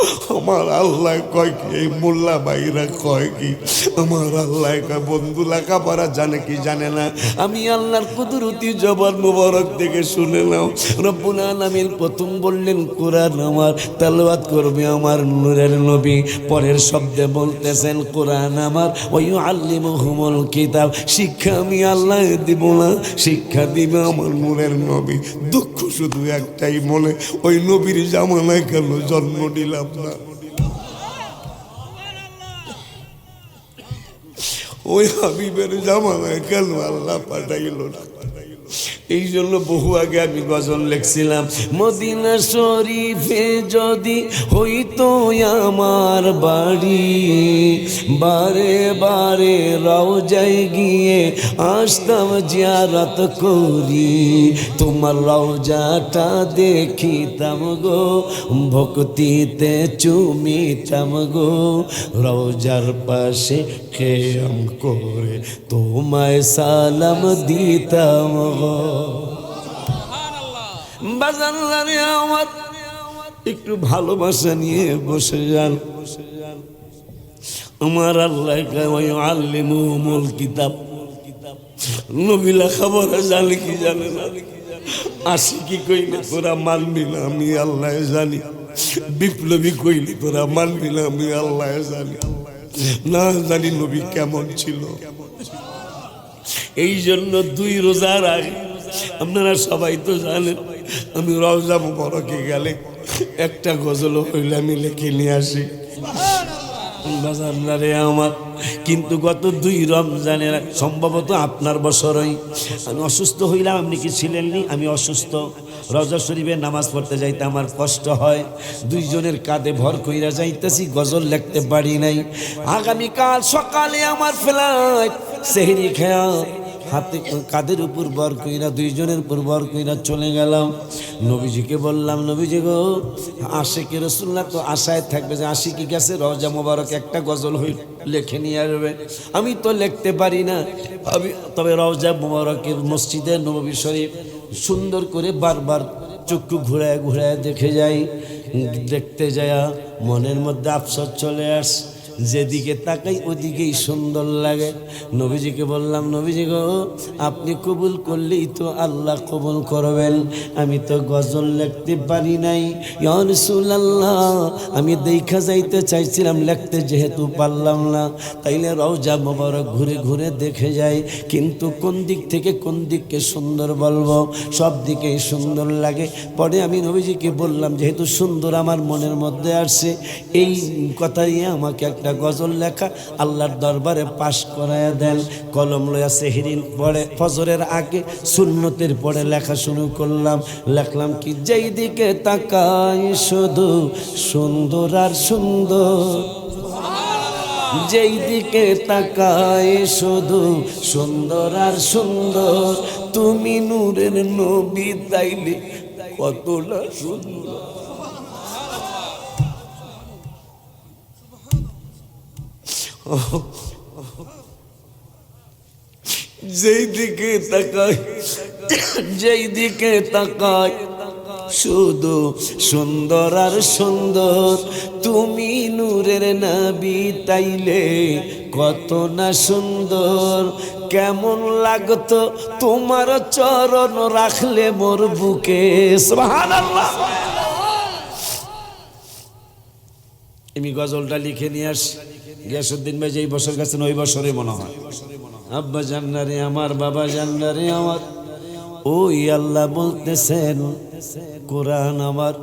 Oh. আমার আল্লাহ কয় কি, এই মোল্লা ভাইরা কয় কি, আমার আল্লাহ কয়, বন্ধু লেখাপড়া জানে কি জানে না? আমি আল্লাহর কুদরতি জবান মুবারক থেকে শুনে নাও। রব্বুল আলামিন প্রথম বললেন, কোরআন আমার, তেলাওয়াত করবে আমার নূরের নবী। পরের শব্দে বলতেছেন, কোরআন আমার ওই আল্লিমুহুমুল কিতাব। শিক্ষা আমি আল্লাহ দিব না, শিক্ষা দিবে আমার নূরের নবী। দুঃখ শুধু একটাই মনে, ওই নবীর জামানায় কেন জন্ম নিলাম না? ওই হাবিবের জামানায় কেন আল্লাহ পাঠাইল না। এই জন্য বহু আগে আমি গজল লিখছিলাম, মদিনা শরীফে যদি হইতো আমার বাড়ি, বারে বারে রওজায় গিয়ে আসতাম জিয়ারত করি। তোমার রওজাটা দেখিতাম গো, ভক্তিতে চুমিতাম গো, রওজার পাশে খেয়াম করে তোমায় সালাম দিতাম বাজারে আমার। একটু ভালোবাসা নিয়ে বসে যান। আমার আল্লাহ আল্লিমুল কিতাব। নবী লেখাপড়া জানে কি জানে আসি কি কইলে তোরা মানবি না আমি আল্লাহ জানি। বিপ্লবী কইলে তোরা মানবি না আমি আল্লাহ জানি। না জানি নবী কেমন ছিল। এই জন্য দুই রোজার আগে আপনারা সবাই তো জানেন, আমি রওজা মুবারকে গেলে একটা গজল হইলে আমি লিখে নিয়ে আসি। আমার, কিন্তু গত দুই রমজানের সম্ভবত আপনার বছরই। আমি অসুস্থ হইলাম, আপনি কি ছিলেননি? আমি অসুস্থ। রজা শরীফে নামাজ পড়তে যাইতে আমার কষ্ট হয়। দুইজনের কাঁধে ভর কইরা যাইতেছি, গজল লিখতে পারি নাই। আগামীকাল সকালে আমার ফ্লাইট সেহরি খেয়া হাতে কাদের উপর বর কইরা, দুইজনের উপর বর কইরা চলে গেলাম। নবীজিকে বললাম, নবীজি গো, আশেকে রসুল্লাহ তো আশায় থাকবে যে আশিকি গেছে রজা মোবারক একটা গজল হই, লেখে নিয়ে আসবে। আমি তো লিখতে পারি না। আমি, তবে রওজা মোবারকের মসজিদে নবী শরীফ সুন্দর করে বারবার চক্ষু ঘুরায় ঘুরায় দেখে যাই। দেখতে যায়া মনের মধ্যে আফসোস চলে আস যেদিকে তাকাই ওদিকেই সুন্দর লাগে। নবীজিকে বললাম, নবীজি গো, আপনি কবুল করলেই তো আল্লাহ কবুল করবেন। আমি তো গজল লিখতে পারি নাই। আল্লাহ আমি দেখা যাইতে চাইছিলাম, লিখতে যেহেতু পারলাম না। তাইলে রওজা মোবারক ঘুরে ঘুরে দেখে যাই। কিন্তু কোন দিক থেকে কোন দিককে সুন্দর বলব? সব দিকেই সুন্দর লাগে। পরে আমি নবীজিকে বললাম, যেহেতু সুন্দর আমার মনের মধ্যে আসছে, এই কথাই আমাকে একটা গজল লেখা, আল্লাহর দরবারে পাশ করায় দেন, কলম লয়া সেহরিন পরে ফজরের আগে সুন্নতের পরে লেখা শুরু করলাম। লেখলাম কি, যেই দিকে তাকাই শুধু সুন্দর আর সুন্দর, যেই দিকে তাকায় শুধু সুন্দর আর সুন্দর, তুমি নূরের নবী, তাইলে কতটা সুন্দর। যেই দিকে তাকায় যেই দিকে তাকায় শুধু সুন্দর আর সুন্দর, তুমি নূরের নাবি তাইলে কত না সুন্দর। কেমন লাগতো তোমার চরণ রাখলে মোর বুকে আমি গজলটা লিখে নিয়ে আস। গিয়াসুদ্দিন ভাই যেই বছর গেছেন, ওই বছরে মনে হয়। আব্বা জান্নারে আমার বাবা জান্নারে আমার। ওই আল্লাহ বলতেছেন, কোরআন আমার,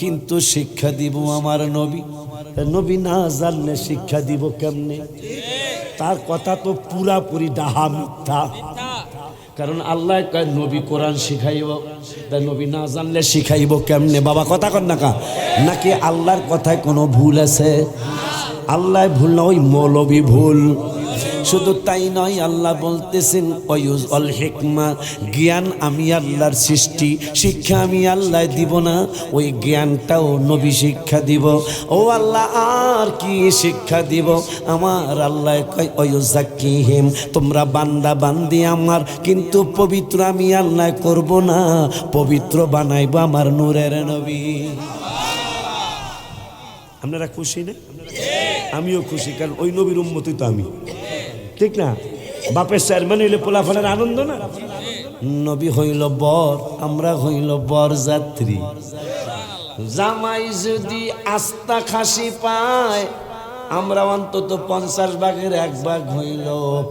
কিন্তু শিক্ষা দিব আমার নবী। নবী না জানলে শিক্ষা দিব কেমনে? তার কথা তো পুরাপুরি ডাহা মিথ্যা। কারণ আল্লাহ নবী কোরআন শিখাইব। তাই নবী না জানলে শিখাইব কেমনে? বাবা কথা কর না কা? নাকি আল্লাহর কথায় কোনো ভুল আছে? আল্লাহ ভুল না ওই মৌলবী ভুল। শুধু তাই নয়, আল্লাহ বলতেছেন, অয়ুজ অল হেকমা, জ্ঞান আমি আল্লাহর সৃষ্টি, শিক্ষা আমি আল্লাহ দিব না, ওই জ্ঞানটাও নবী শিক্ষা দিব। ও আল্লাহ, আর কি শিক্ষা দিব? আমার আল্লাহ কয় অয়ুজাকি হেম তোমরা বান্দা বান্দি আমার, কিন্তু পবিত্র আমি আল্লাহ করব না, পবিত্র বানাইব আমার নূরের নবী। আপনারা খুশি না? আমিও খুশি, কারণ ওই নবীর উন্মতি তো আমি। ঠিক না? বাপের চেয়ারম্যান হইলে পোলাফানের আনন্দ না? নবী হইল বর, আমরা হইল বর যাত্রী। জামাই যদি আস্তা খাসি পায় আমরা অন্তত পঞ্চাশ ভাগের এক ভাগ হইল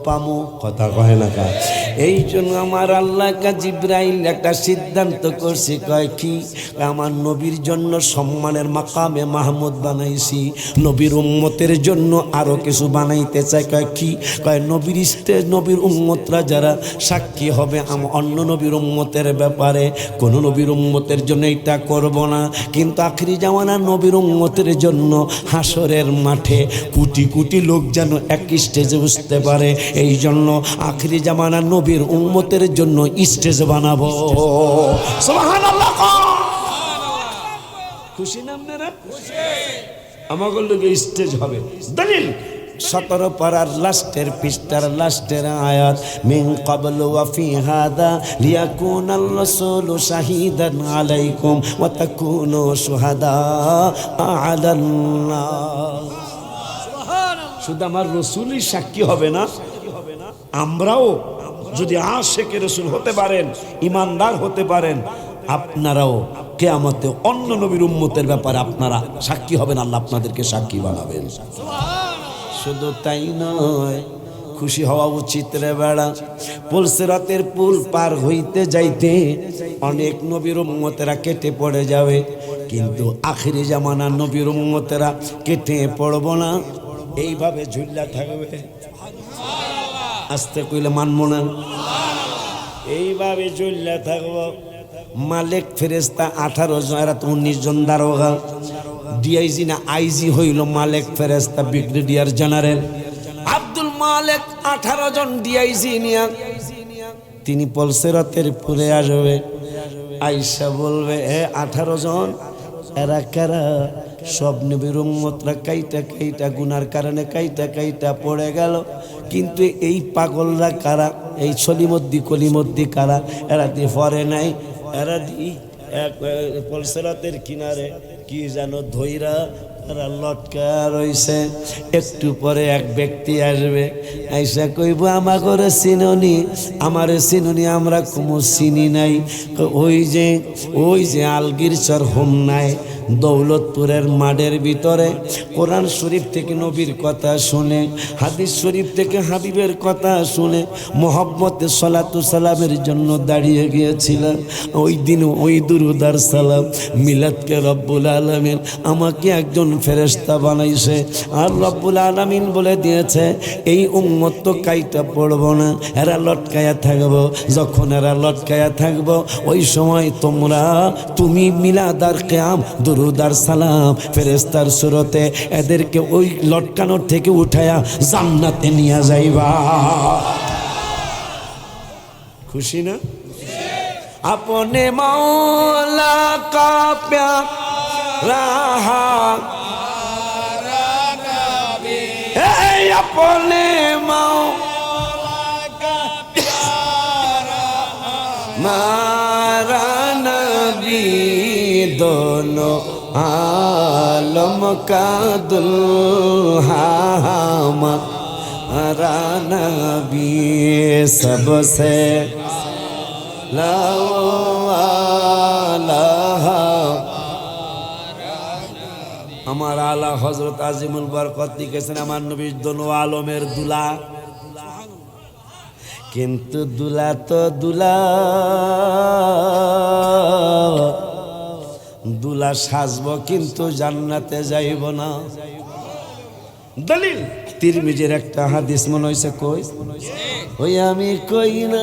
পামু। কথা কয় না কা? এই জন্য আমার আল্লাহ কা জিব্রাইল একটা সিদ্ধান্ত করছে কয় কি? আমার নবীর জন্য সম্মানের মাকামে মাহমুদ বানাইছি নবীর উম্মতের জন্য আরও কিছু বানাইতে চাই কয় কি? কয় নবীর স্টেজ নবীর উম্মতরা যারা সাক্ষী হবে আম অন্য নবীর উম্মতের ব্যাপারে কোন নবীর উম্মতের জন্য এটা করব না। কিন্তু আখরি জামানা নবীর উম্মতের জন্য হাসরের মাঠে কোটি কোটি লোক যেন এক স্টেজে বুঝতে পারে। এই জন্য আখরি জামানা নবীর উন্মতের জন্য স্টেজ বানাবো। খুশি না আপনারা? আমাদের লোকে স্টেজ হবে। দলিল, সতেরো পাড়ার লাস্টের পৃষ্ঠার লাস্টের আয়াত, মিন কাবল ওয়াফি হাদা লিয়াকুন রাসূলু শাহিদান আলাইকুম ওয়া তাকুনু শুহাদা নাস শুধু আমার রসুলই সাক্ষী হবে না, আমরাও যদি আশেকে রসুল হতে পারেন, ইমানদার হতে পারেন, আপনারাও কেয়ামতে অন্য নবীর উম্মতের ব্যাপারে আপনারা সাক্ষী হবেন, আল্লাহ আপনাদেরকে সাক্ষী বানাবেন। শুধু তাই নয়, খুশি হওয়া উচিত রে বেড়া। পুলসেরাতের পুল পার হইতে যাইতে অনেক নবীর উম্মতেরা কেটে পড়ে যাবে, কিন্তু আখিরি জামানা নবীর উম্মতেরা কেটে পড়ব না। এইভাবে ঝুল্লা থাকবে। আস্তে কইলে মানব না। এইভাবে ঝুল্লা থাকব। মালিক ফেরেস্তা আঠারো জন, এরা তো উনিশ জন দারোগা। ডিআইজি না আইজি হইল মালিক ফেরেস্তা ব্রিগেডিয়ার জেনারেল। আব্দুল মালিক আঠারো জন ডিআইজি নিয়া তিনি পলসেরতের পুরে আসবে। আইসা বলবে, এ আঠারো জন, এরা কারা? সব নবীর উম্মতরা কাইটা কাইটা, গুনার কারণে কাইটা কাইটা পড়ে গেল। কিন্তু এই পাগলরা কারা? এই ছলিমদ্দি কলিমদ্দি কারা? এরা দিয়ে পরে নাই, এরা দি এক কিনারে কি যেন ধৈরা তারা লটকা রইছে। একটু পরে এক ব্যক্তি আসবে, আইসা কইব আমা করে চিননি, আমার চিননি, আমরা কোনো চিনি নাই। ওই যে ওই যে আলগির চর হোম নাই। দৌলতপুরের মাঠের ভিতরে কোরআন শরীফ থেকে নবীর কথা শুনে, হাদিস শরীফ থেকে হাবিবের কথা শুনে মোহাম্মতে সলাতু সালামের জন্য দাঁড়িয়ে গিয়েছিলাম। ওই দিন ওই দুরুদার সালাম, মিলাদকে রব্বুল আলমিন আমাকে একজন ফেরেস্তা বানাইছে আর রব্বুল আলমিন বলে দিয়েছে, এই উম্মত তো কাইটা পড়ব না, এরা লটকায়া থাকব, যখন এরা লটকায়া থাকব, ওই সময় তোমরা, তুমি মিলাদার কেয়াম দুরুদার সালাম ফেরেস্তার সুরতে এদেরকে ওই লটকানোর থেকে উঠায়া জান্নাতে নিয়ে যাইবা খুশি না अपने मौला का प्यारा है अपने मारा नबी কোনো আলম কাদুল হামা রানবি সবসে। লাও আমার আলা হজরত আজিমুল বরকত লিখেছেন, আমার নবীর দনু আলমের দুলা। কিন্তু দুলা তো দুলা। দুলা সাজবো, কিন্তু জান্নাতে যাইব না। দলিল, তিরমিজের একটা হাদিস মনে হয়েছে কই? ওই আমি কই না,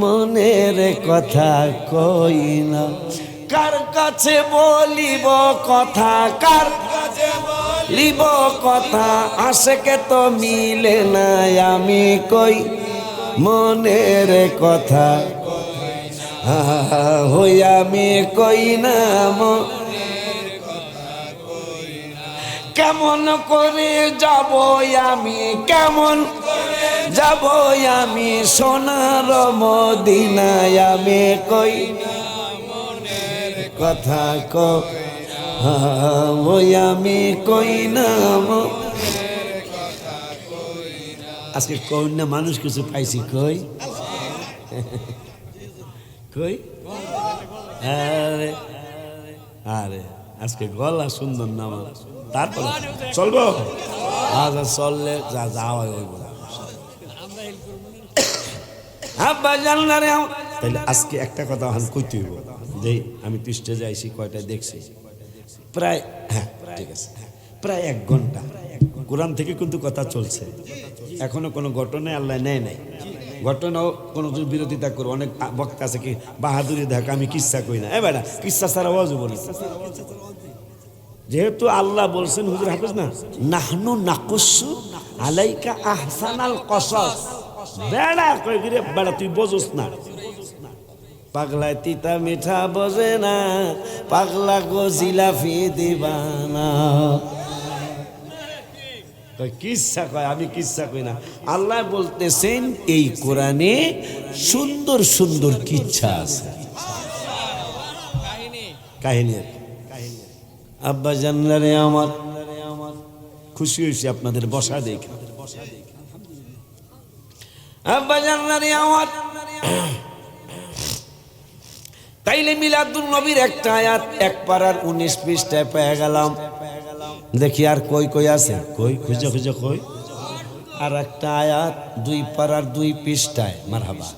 মনের কথা কই না। কার কাছে বলিব কথা, কার কাছে বলিব কথা, আশেকে তো মিলে না আমি কই? মনের কথা হই আমি কই নাম? কেমন করে যাব আমি? কেমন যাব আমি? সোনার মদিনায় আমি কই কথা ক ওই আমি কই নাম? আজকে কই না মানুষ কিছু পাইছি কই? কই আরে আরে, আজকে গলা সুন্দর না তারপর চলবো? আচ্ছা চললে যা যাওয়া হইব আব্বা জানলা রে তাইলে আজকে একটা কথা এখন কইতে হইব। যে আমি তো স্টেজে আইসি কয়টা দেখছি? প্রায় হ্যাঁ ঠিক আছে প্রায় এক ঘণ্টা। কোরআন থেকে কিন্তু কথা চলছে। এখনও কোনো ঘটনায় আল্লাহ নেয় নাই। ঘটনাও কোনো বিরোধিতা করো অনেক বক্তা আছে কি, বাহাদুরি দেখ, আমি কিচ্ছা কই না। এ বেটা কিচ্ছা ছাড়া ওয়াজও বলি? যেহেতু আল্লাহ বলছেন, হুজুর হাফিজ না, নাহনু নাকুসু আলাইকা আহসানাল কসস। বেড়া কই গিরে বেড়া, তুই বোঝস না। পাগলা তিতা মিঠা বোঝে না, পাগলা গো জিলাফি দিবানা কিচ্ছা কয়? আমি কিচ্ছা কই না। আল্লাহ বলতেছেন এই কোরআনে সুন্দর সুন্দর কিচ্ছা আছে। কাহিনী। আব্বা জানলারে আমার খুশি হয়েছি আপনাদের বসা দেখে। আব্বা জানলারে আমার তাইলে মিলাদুল নবীর একটা আয়াত এক পাড়ার উনিশ পৃষ্ঠায় পেয়ে গেলাম। দেখি আর কই কই আছে? কই, খুঁজে খুঁজে, কই। আর একটা আয়াত, দুই পাড়ার দুই পৃষ্ঠায়, মারহাবা।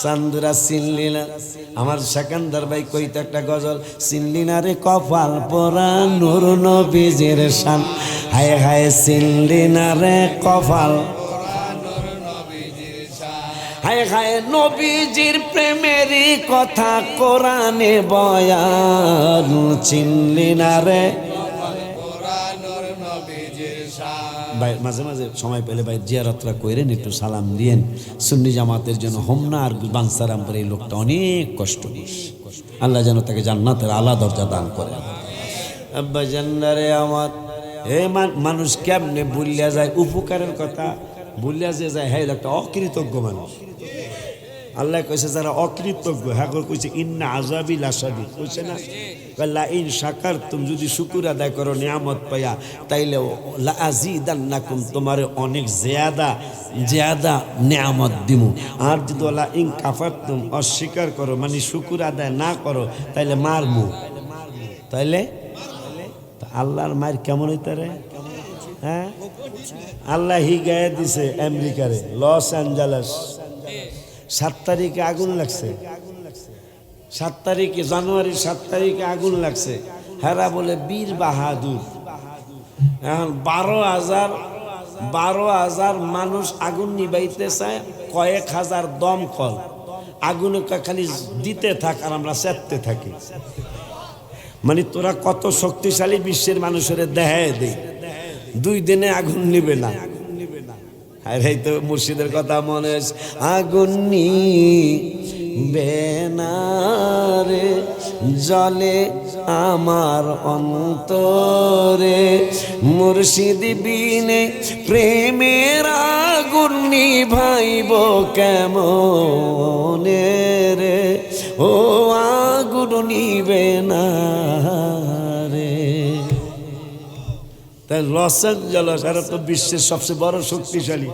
চান্দুরা চিনলিনা আমার সেকান্দার ভাই কইতে একটা গজল চিনলিনা রে কপাল পরা নুর নবীজের শান? হায় হায় চিনলিনা রে কপাল হায় হায়, নবীজির প্রেমেরই কথা কোরআনে বয়ান, চিনলি না রে মাঝে মাঝে সময় পেলে ভাই জিয়ারতরা করেন একটু সালাম দিয়েন। সুন্নি জামাতের জন্য হোমনা আর বাংসারামপুর এই লোকটা অনেক কষ্ট আল্লাহ যেন তাকে জান্নাতের আলা দরজা দান করে। আব্বা জান্নারে আমার। এ মান- মানুষ কেমনে ভুলিয়া যায়? উপকারের কথা ভুলিয়া যে যায় হ্যাঁ একটা অকৃতজ্ঞ মানুষ। আল্লাহ কইছে, যারা অকৃতজ্ঞ হ্যাঁ কইছে, ইন্না আজাবি লাসাবি কইছে না? লা ইন শাকার তুমি যদি শুকুর আদায় করো নিয়ামত পাইয়া, তাইলে লা আজিদান্নাকুম তোমার অনেক জিয়াদা জিয়াদা নিয়ামত দিমু। আর যদি লা ইন কাফারতুম, অস্বীকার করো মানে শুকুর আদায় না করো, তাইলে মারমু। তাইলে? আল্লাহর মায়ের কেমন হইতে রে? হ্যাঁ? আল্লাহ হি গায়ে দিছে আমেরিকারে, লস অ্যাঞ্জেলেস। সাত তারিখে আগুন লাগছে। সাত তারিখে জানুয়ারির সাত তারিখে আগুন লাগছে। হেরা বলে, বীর বাহাদুর। এখন বারো হাজার বারো হাজার মানুষ আগুন নিবাইতে চায় কয়েক হাজার দমকল আগুনে খালি দিতে থাক আর আমরা চেতে থাকি। মানে তোরা কত শক্তিশালী বিশ্বের মানুষের দেখায় দে। দুই দিনে আগুন নিবে না। আর তো মুর্শিদের কথা মনে আগুন বেনারে জলে আমার অন্তরে। মুর্শিদ বিনে প্রেমের আগুন নিভাইব কেমন রে? ও আগুন নিবে না তাই লস অ্যাঞ্জেলস এরা তো বিশ্বের সবচেয়ে বড় শক্তিশালী।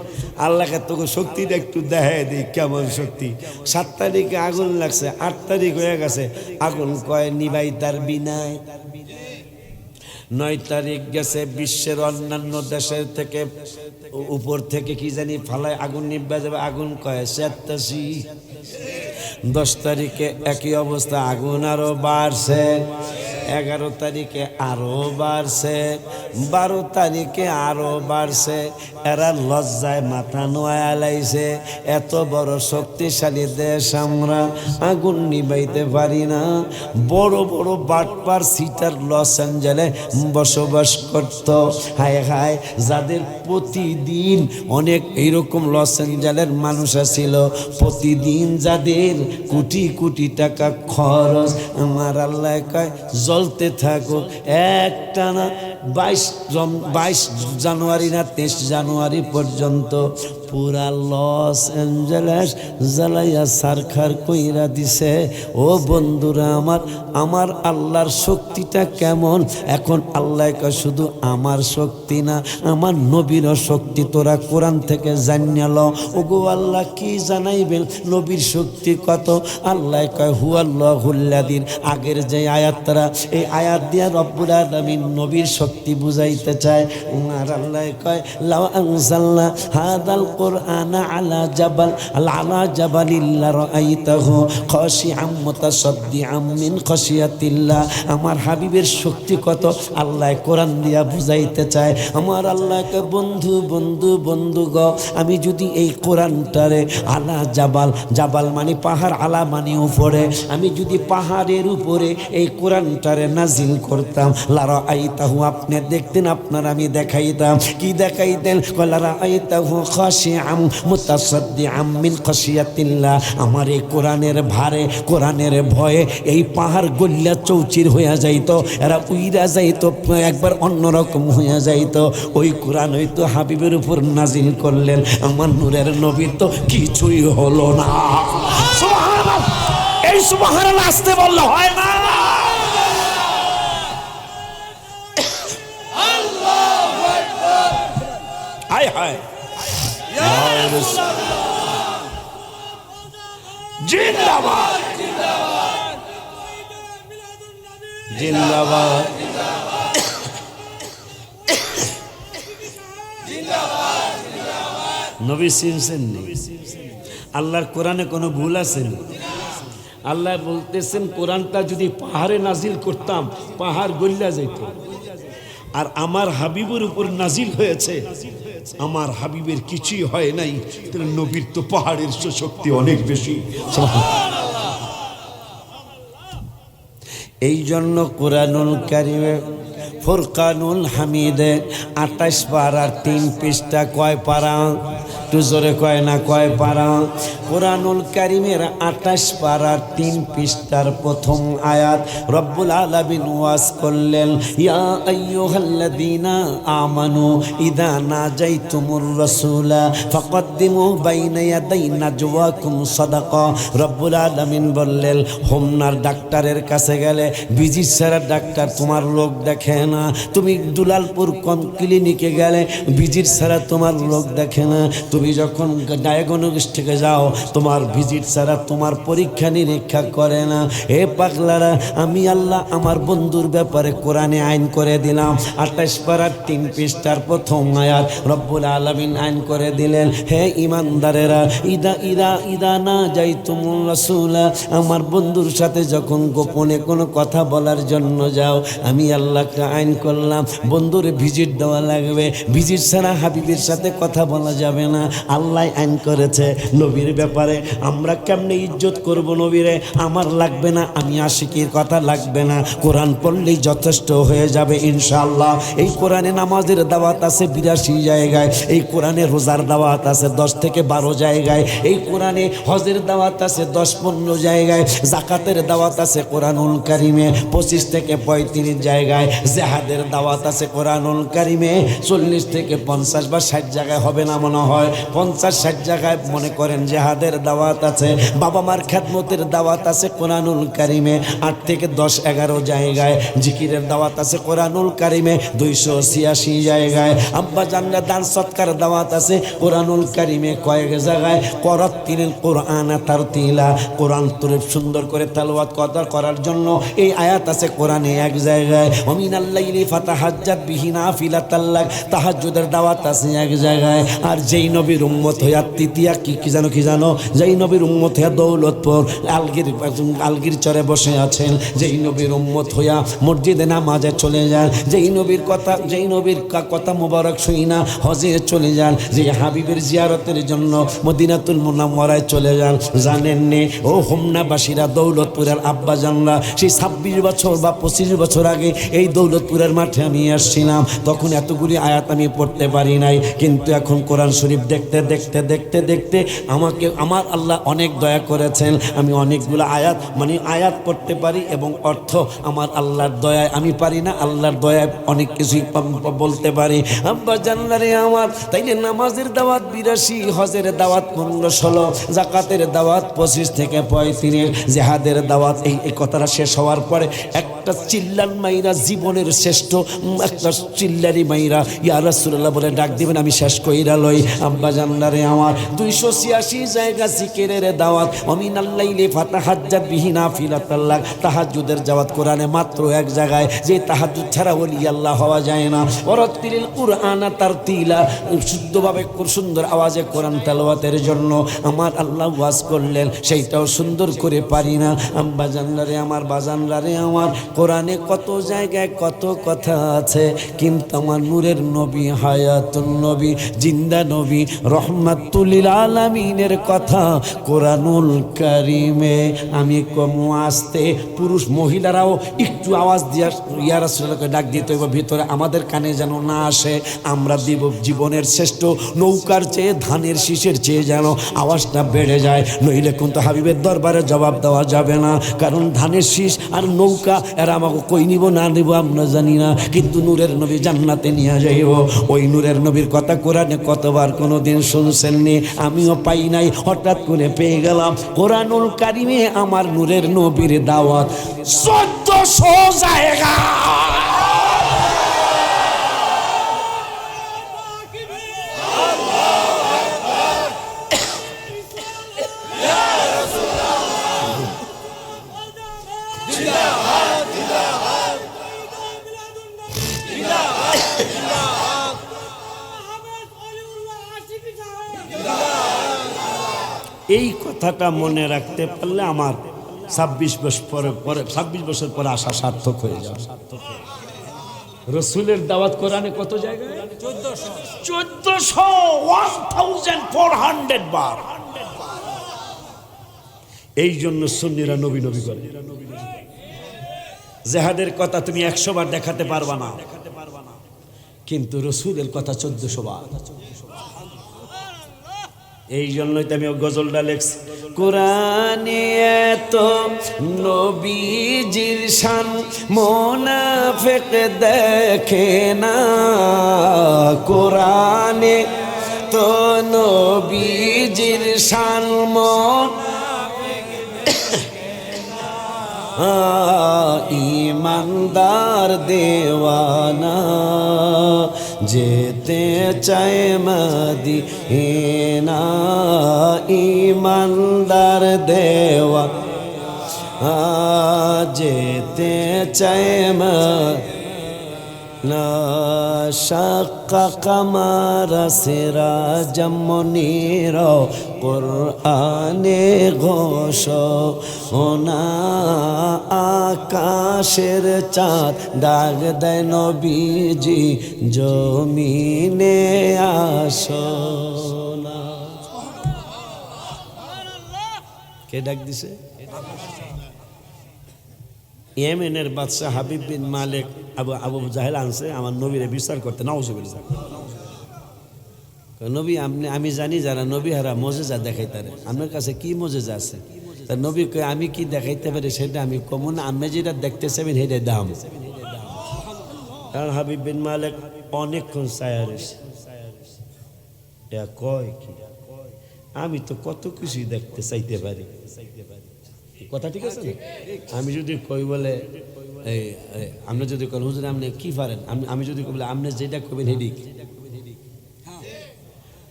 আল্লাহকে তোকে শক্তিটা একটু দেখায় দিই, কেমন শক্তি? সাত তারিখে আগুন লাগছে, আট তারিখ হয়ে গেছে। আগুন কয়, নিবাই তার বিনায়। নয় তারিখ গেছে বিশ্বের অন্যান্য দেশের থেকে, উপর থেকে কি জানি ফালায় আগুন নিবে যাবে, আগুন কয় চেত্তাসি দশ তারিখে একই অবস্থা, আগুন আরও বাড়ছে। এগারো তারিখে আরও বাড়ছে, বারো তারিখে আরও বাড়ছে। এরা লজ্জায় মাথা নোয়া লাইছে। এত বড় শক্তিশালী দেশ আমরা, আগুন নিবাইতে পারি না। বড় বড় বাটপার সিটার লস অ্যাঞ্জেলে বসবাস করত। হায় হায়, যাদের প্রতিদিন অনেক এইরকম লস অ্যাঞ্জেলের মানুষ আছিল, প্রতিদিন যাদের কোটি কোটি টাকা খরচ, আমার আল্লাহ কয় জ্বলতে থাকো একটা না বাইশ বাইশ জানুয়ারি না তেইশ জানুয়ারি পর্যন্ত পুরা লস অ্যাঞ্জেলেস জ্বালাইয়া সারখার কইরা দিছে, ও বন্ধুরা আমার আমার আল্লাহর শক্তিটা কেমন? এখন আল্লাহ শুধু আমার শক্তি না, আমার নবীরও শক্তি, তোরা কোরআন থেকে জানিয়াল ওগো আল্লাহ, কি জানাইবেন? নবীর শক্তি কত? আল্লাহ কয় হু আল্লাহ হুল্লাদিন আগের যে আয়াতরা এই আয়াত দিয়া রব্বুল আলামিন নবীর শক্তি বুঝাইতে চায়। আর আল্লাহ কয় লাউ আনজালনা হাদাল কোরআন আলা জাবাল আলা জাবালিল্লা রাআইতাহু খাশিআম মুতাসাদ্দিআম মিন খাশিয়াতিল্লাহ আমার হাবিবের শক্তি কত? আল্লাহ কোরআন দিয়া বুঝাইতে চায়। আমার আল্লাহকে বন্ধু বন্ধু বন্ধু গ, আমি যদি এই কোরআনটারে আলা জাবাল জাবাল মানে পাহাড়, আলা মানে উপরে, আমি যদি পাহাড়ের উপরে এই কোরআনটারে নাজিল করতাম লারা আইতাহু আপনি দেখতেন, আপনার আমি দেখাইতাম। কি দেখাইতেন? লারা আইতাহু খাসি আম মুতাসাদ্দি আম মিন খাসিয়াতিল্লাহ আমার এই কোরআনের ভারে, কোরআনের ভয়ে এই পাহাড় গল্লা চৌচির হইয়া যাইতো, এরা উইরা যাইতো, একবার অন্যরকম হইয়া যাইতো। ওই কোরআন হয়তো হাবিবের উপর নাজিল করলেন। আমার নূরের নবীর তো কিছুই হলো না। সুবহানাল্লাহ। এই সুবাহান আসতে বললে, হয় না? হায় হায়! জিন্দাবাদ জিন্দাবাদ আল্লাহর কোরআনে কোনো ভুল আছে? আল্লাহ বলতেছেন, কোরআনটা যদি পাহাড়ে নাজিল করতাম, পাহাড় গল্লা যেত আর আমার হাবিবুর উপর নাজিল হয়েছে। আমার হাবিবের কিছুই হয় নাই তাহলে নবীর তো পাহাড়ের শক্তি অনেক বেশি। এই জন্য কোরআনুল কারিমে ফুরকানুল হামিদে আঠাশ পাড়ার তিন পৃষ্ঠা কয় পারা? একটু জোরে কয় না, কয় পারা। কোরআনুল কারিমের আঠাশ পাড়ার তিন পৃষ্ঠার প্রথম আয়াত, রব্বুল আলামিন ওয়াজ করলেন, ইয়া আইয়ুহাল্লাযীনা আমানু, ইদা নাজাইতুমুর রাসূলা, ফাকদ্দিমু বাইনা ইয়াদাই নাজওয়াকুম সাদাকা। রব্বুল আলামিন বললেন, হোমনার ডাক্তারের কাছে গেলে বিজি সারা ডাক্তার তোমার লোক দেখে না। তুমি দুলালপুর কম ক্লিনিকে গেলে, বিজির ছাড়া তোমার লোক দেখে না। তুমি যখন ডায়াগনোস্টিকে যাও, তোমার ভিজিট ছাড়া তোমার পরীক্ষা নিরীক্ষা করে না। হে পাগলারা, আমি আল্লাহ আমার বন্ধুর ব্যাপারে কোরআনে আইন করে দিলাম। আঠাশ পাড়ার তিন পৃষ্ঠার প্রথম আয়াত রব্বুল আলমিন আইন করে দিলেন। হে ইমানদারেরা, ইদা ইদা ইদা না যাই তুমুল রাসূলা, আমার বন্ধুর সাথে যখন গোপনে কোনো কথা বলার জন্য যাও, আমি আল্লাহকে আইন করলাম। বন্ধুর ভিজিট দেওয়া লাগবে। ভিজিট ছাড়া হাবিবের সাথে কথা বলা যাবে না। আল্লাহ আইন করেছে। নবীর ব্যাপারে আমরা কেমনে ইজ্জত করব নবীরে? আমার লাগবে না, আমি আশিকির কথা লাগবে না। কোরআন পড়লেই যথেষ্ট হয়ে যাবে ইনশাআল্লাহ। এই কোরআনে নামাজের দাওয়াত আছে বিরাশি জায়গায়, এই কোরআনে রোজার দাওয়াত আছে দশ থেকে বারো জায়গায়, এই কোরআনে হজের দাওয়াত আছে দশ পনেরো জায়গায়, জাকাতের দাওয়াত আছে কোরআনুল কারিমে পঁচিশ থেকে পঁয়ত্রিশ জায়গায়, জেহাদের দাওয়াত আছে কোরআনুল কারিমে চল্লিশ থেকে পঞ্চাশ বা ষাট জায়গায় হবে না মনে হয়। পঞ্চাশ ষাট জায়গায় মনে করেন জেহাদের দাওয়াত আছে, বাবা মার খ্যাতমতের দাওয়াত আছে কোরআনুল কারিমে, আট থেকে দশ, এগারো জায়গায় জিকিরের দাওয়াত আছে কোরআনুল কারিমে, দুইশো ছিয়াশি জায়গায়। আব্বা জানলে দান সৎকার দাওয়াত আছে কোরআনুল কারিমে কয়েক জায়গায়। করত তিলেন কোরআন তার তিলা কোরআন তোর সুন্দর করে তালওয়াত কদর করার জন্য এই আয়াত আছে কোরআনে এক জায়গায়। অমিন আল্লাইলি ফাতা হাজ্জাত বিহিনা ফিলা তাল্লাক তাহাজ্জুদের দাওয়াত আছে এক জায়গায়। আর যেই নবীর উম্মত হইয়া তৃতীয়া কি কি জানো কি জানো? যেই নবীর উম্মত হইয়া দৌলতপুর আলগির আলগির চরে বসে আছেন, যেই নবীর উম্মত হইয়া মসজিদে নামাজে চলে যান, যেই নবীর কথা, যেই নবীর কথা মোবারক শুই না, হজে চলে যান যে হাবিবের জিয়ারতের জন্য মদিনাতুল মুনাম্মরায় চলে যান, জানেন জানেননি ও হোমনাবাসীরা দৌলতপুরের আব্বা জানলা সেই ছাব্বিশ বছর বা পঁচিশ বছর আগে এই দৌলতপুরের মাঠে আমি আসছিলাম, তখন এতগুলি আয়াত আমি পড়তে পারি নাই, কিন্তু এখন কোরআন শরীফ দেখতে দেখতে দেখতে দেখতে আমাকে, আমার আল্লাহ অনেক দয়া করেছেন। আমি অনেকগুলো আয়াত মানে আয়াত পড়তে পারি এবং অর্থ আমার আল্লাহর দয়ায় আমি পারি না, আল্লাহর দয়ায় অনেক কিছুই বলতে পারি। আব্বা জানলারে আমার, তাইলে নামাজের দাওয়াত বিরাশি, হজের দাওয়াত পনেরো ষোলো, জাকাতের দাওয়াত পঁচিশ থেকে পঁয়ত্রিশ, জেহাদের দাওয়াত এই কথাটা শেষ হওয়ার পরে একটা চিল্লান মাইরা, জীবনের শ্রেষ্ঠ একটা চিল্লারি মাইরা, ইয়া রাসূলুল্লাহ বলে ডাক দিবেন, আমি শেষ কইরা লই। আব্বা জান্নারে আমার। দুইশো ছিয়াশি জায়গা সিকেরের দাওয়াত। অমিন আল্লাইলে ফাতাহাজ্জাত বিহিনা ফিলাতাল্লাহ তাহাজ্জুদের জাওয়াত কোরআনে মাত্র এক জায়গায়। যে তাহাজ্জুদ ছাড়া ওলি আল্লাহ হওয়া যায় না। ওরতিল কুরআনা তার তিলা শুদ্ধভাবে সুন্দর আওয়াজে কোরআন তেলাওয়াতের জন্য আমার আল্লাহ ওয়াজ করলেন। সেইটাও সুন্দর করে পারি না। আব্বা জানলারে আমার বাজানলারে আমার। কোরআনে কত জায়গায় কত কথা আছে। কিন্তু আমার নূরের নবী হায়াতুন নবী, জিন্দা নবী রহমাতুলিল আলামিনের কথা কোরআনুল কারিমে। আমি কম আসতে, পুরুষ মহিলারাও একটু আওয়াজ দিয়া ইয়ার ডাক দিতে হবে ভিতরে আমাদের কানে যেন না আসে। আমরা দিব জীবনের শ্রেষ্ঠ নৌকার চেয়ে, ধানের শীষের চেয়ে যেন আওয়াজটা বেড়ে যায়। নইলে কিন্তু হাবিবের দরবারে জবাব দেওয়া যাবে না, কারণ ধানের শীষ আর নৌকা, এরা আমাকে কই নিব, না নিব, আমরা জানি না। কিন্তু নূরের নবী জান্নাতে নিয়ে যাইব। ওই নূরের নবীর কথা কোরআনে কতবার কোনো দিন শুনছেননি, আমিও পাই নাই, হঠাৎ করে পেয়ে গেলাম কোরআনুল কারিমে আমার নূরের নবীর দাওয়াত। চোদ্দশো জায়গা। এই কথাটা মনে রাখতে পারলে আমার ছাব্বিশ বছর পরে পরে, ছাব্বিশ বছর পরে আসা সার্থক হয়ে যাবে। রসুলের দাওয়াত কোরআনে কত জায়গায়? ফোর হান্ড্রেড বার। এই জন্য সুন্নিরা নবী নবী করে। জেহাদের কথা তুমি একশো বার দেখাতে পারবা না। কিন্তু রসুলের কথা চোদ্দশো বার। এই জন্যই তো আমি গজলটা লেখছি। কোরআনে এত নবীজির শান, মোনাফেক দেখে না। কোরআনে তো নবীজির শান মন ইমানদার দেওয়ানা। যেতে চায় মাদি না ইমানদার দেওয়া। যেতে চায় মা কামারা সেরা জমনির কোরআনে ঘোষ ওনা আকাশের চাঁদ ডাক দেয় নবীজি জমিনে আসো না। কে ডাক দিছে? ইয়েমেনের বাদশাহ হাবিব বিন মালিক আবু আবু জাহেল আনছে, আমার নবীরে বিচার করতে, নাউজুবিল্লাহ। নবী, আপনি আমি জানি যারা নবী হারা মজেজা দেখাইতারে। আপনার কাছে কি মজেজা আছে? তা নবী কয়, আমি কি দেখাইতে পারি সেটা আমি কমন আমি যেটা দেখতে চাইবেন সেটা দাম। কারণ হাবিব বিন মালিক অনেকক্ষণ চায়া কয় কি? আমি তো কত কিছুই দেখতে চাইতে পারি চাইতে পারি। কথা ঠিক আছে না? আমি যদি কই বলে, এই আপনি যদি করেন হুজুর, আপনি কি পারেন? আমি আমি যদি বলে, আপনি যেটা কবেন হেডিক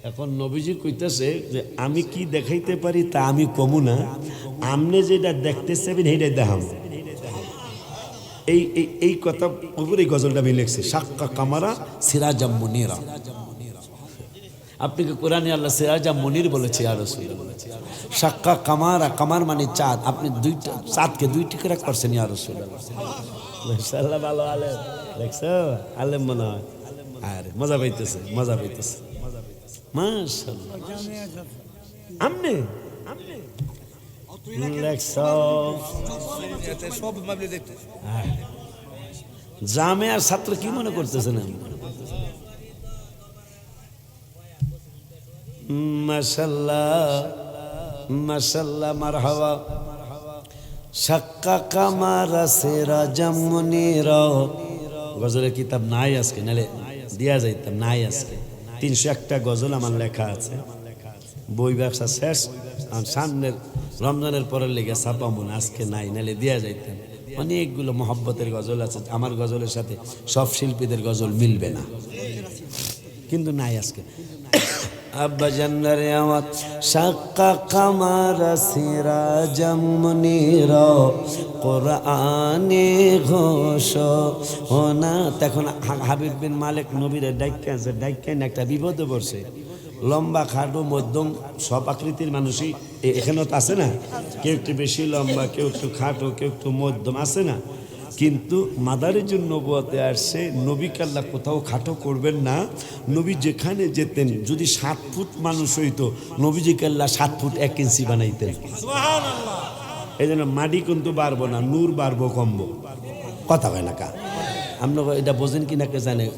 এখন নবীজি কইতেছে যে, আমি কি দেখাইতে পারি তা আমি কমু না। আপনি যেটা দেখতে চাইবেন সেইটাই দেখাম। এই এই কথা উপরে গজলটা আমি লিখছি। সাক্কা কামারা সিরাজাম মুনিরা। আপনি কি কোরআনে আল্লাহ সিরাজা মনির বলেছে আর সাক্কা আর কামার মানে চাঁদ। আপনি দুইটা চাঁদকে দুই টিকরা করছেন ইয়া রসুল মাশাআল্লাহ, ভালো আলেম। দেখছ? আলেম মনে হয়। আরে, মজা পাইতেছে মজা পাইতেছে। মাশাআল্লাহ আমনে? মামলে দেখতে জামিয়ার ছাত্র কি মনে করতেছেন আপনি? মাশাল্লাহ মার হাওয়া সাক্কা কামারা সেরা জামনির গজলের কিতাব নাই আজকে? নালে দিয়া যাইতাম নাই আজকে। তিনশো একটা গজল আমার লেখা আছে। বই ব্যবসা শেষ। আর সামনের রমজানের পরের লেগে ছাপামুন আজকে নাই, নালে দিয়া যাইতাম অনেকগুলো মহব্বতের গজল আছে, আমার গজলের সাথে সব শিল্পীদের গজল মিলবে না। কিন্তু নাই আজকে। আব্বা জান্নারে আমার সাক্কা কামার সিরা জমনির কোরআনে ঘোষ না তখন হাবিব বিন মালিক নবীর ডাইকে আছে, ডাইকে একটা বিপদে পড়ছে। লম্বা খাটো, মধ্যম, সব আকৃতির মানুষই এখানেও তো আছে না? কেউ একটু বেশি লম্বা, কেউ একটু খাটো, কেউ একটু মধ্যম, আছে না? কিন্তু মাদারের জন্য নবুয়াতে আসছে নবী কাল্লা কোথাও খাটো করবেন না। নবী যেখানে যেতেন যদি সাত ফুট মানুষ হইতো নবীজি কাল্লা সাত ফুট এক ইঞ্চি বানাইতেন। এই জন্য মাটি কিন্তু বাড়বো না নূর বাড়বো কমবো। কথা হয় না কা? আমরা এটা বোঝেন কি না কে জানে?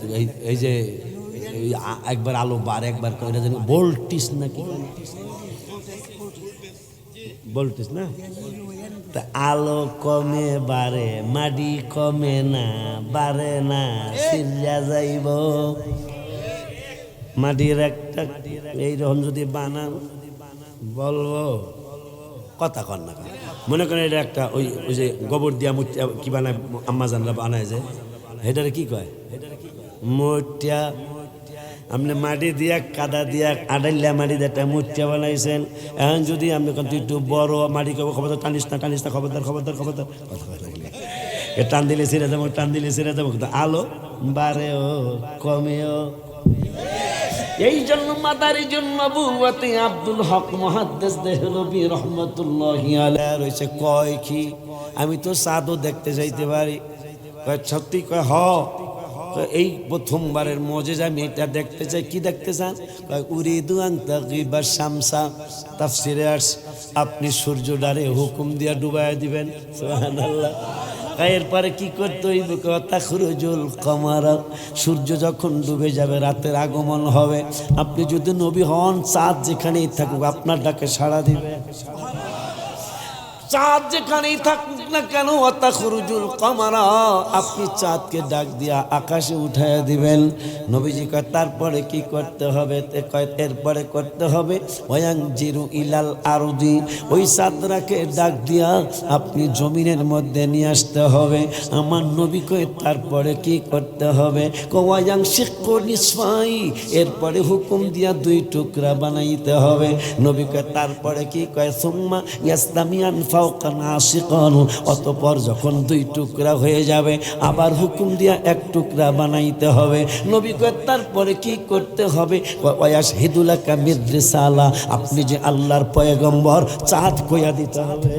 এই- যে একবার আলো বার একবার এটা জানি ভোল্টিস নাকি? ভোল্টিস না? তা আলো কমে বাড়ে মাটি কমে না বাড়ে না সিরিয়া যাইব মাটির একটা, এইরকম যদি বানান, বলব, কথা কর না? মনে করেন এটা একটা ওই ওই যে গোবর দিয়া মুটিয়া কি বানায়, আম্মা জানরা বানায় যে, এটারে কি কয় মুটিয়া আপনি মাটি দিয়া, কাদা দিয়া, আড়াইলা মাটি দিয়ে একটা বানাইছেন। এখন যদি আপনি কোন একটু বড় মাটি কব, খবরদার টানিস না টানিস না, খবরদার খবরদার খবরদার। এ টান দিলে ছেড়ে যাব, টান দিলে ছেড়ে যাব, কিন্তু আলো বাড়েও কমেও এই জন্য মাদারি জন্য বুয়াতে আব্দুল হক মহাদ্দেশ দেহলবি রহমতুল্লাহ রয়েছে কয় কি? আমি তো সাদও দেখতে যাইতে পারি। সত্যি কয়, হ। এই প্রথমবারের মজে আমি এটা দেখতে চাই। কি দেখতে চান? উরিদু আন তাগিবা শামসা। তাফসিরে আস, আপনি সূর্য ডারে হুকুম দিয়া ডুবাইয়া দিবেন। সুবহানাল্লাহ। এরপরে কি করতে হইব? কথা খুরুজুল কমারা। সূর্য যখন ডুবে যাবে, রাতের আগমন হবে। আপনি যদি নবী হন, চাঁদ যেখানেই থাকুক, আপনার ডাকে সাড়া দিবে। চাঁদ যেখানেই থাকুক না কেন অতা খুরুজুল কমারা, আপনি চাঁদকে ডাক দিয়া আকাশে উঠাইয়া দিবেন। নবীজি কয়, তারপরে কি করতে হবে? তে কয়, এরপরে করতে হবে ওয়াং জিরু ইলাল আরদি। ওই চাঁদরাকে ডাক দিয়া আপনি জমিনের মধ্যে নিয়ে আসতে হবে। আমার নবী কয়, তারপরে কি করতে হবে? কোয়াং শিক্ষ নিসফাই। এরপরে হুকুম দিয়া দুই টুকরা বানাইতে হবে। নবী কয়, তারপরে কি? কয়, সুম্মা ইয়াসলামিয়ান ফাওকান অতপর যখন দুই টুকরা হয়ে যাবে, আবার হুকুম দিয়া এক টুকরা বানাইতে হবে। নবী তারপরে কি করতে হবে? হিদুলাকা মিদ্রিসালা, আপনি যে আল্লাহর পয়গম্বর, চাঁদ কইয়া দিতে হবে।